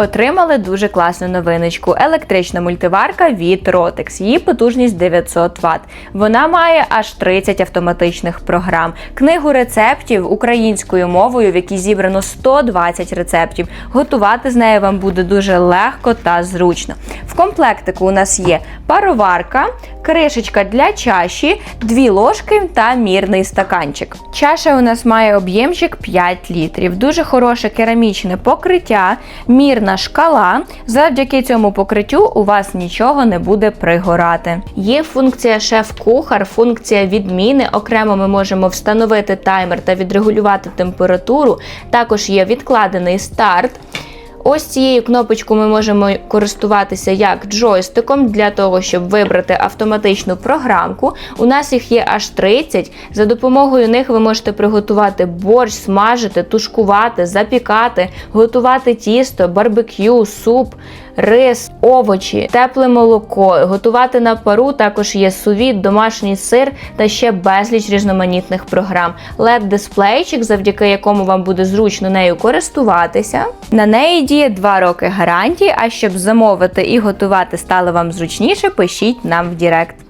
Отримали дуже класну новиночку. Електрична мультиварка від Rotex. Її потужність 900 Вт. Вона має аж 30 автоматичних програм, книгу рецептів українською мовою, в якій зібрано 120 рецептів. Готувати з нею вам буде дуже легко та зручно. В комплектику у нас є пароварка, кришечка для чаші, дві ложки та мірний стаканчик. Чаша у нас має об'ємчик 5 літрів. Дуже хороше керамічне покриття, мірна шкала. Завдяки цьому покриттю у вас нічого не буде пригорати. Є функція шеф-кухар, функція відміни. Окремо ми можемо встановити таймер та відрегулювати температуру. Також є відкладений старт. Ось цією кнопочкою ми можемо користуватися як джойстиком для того, щоб вибрати автоматичну програмку. У нас їх є аж 30. За допомогою них ви можете приготувати борщ, смажити, тушкувати, запікати, готувати тісто, барбекю, суп, рис, овочі, тепле молоко, готувати на пару. Також є сувіт, домашній сир та ще безліч різноманітних програм. led дисплейчик, завдяки якому вам буде зручно нею користуватися. На неї діє 2 роки гарантії. А щоб замовити і готувати стало вам зручніше, пишіть нам в Директ.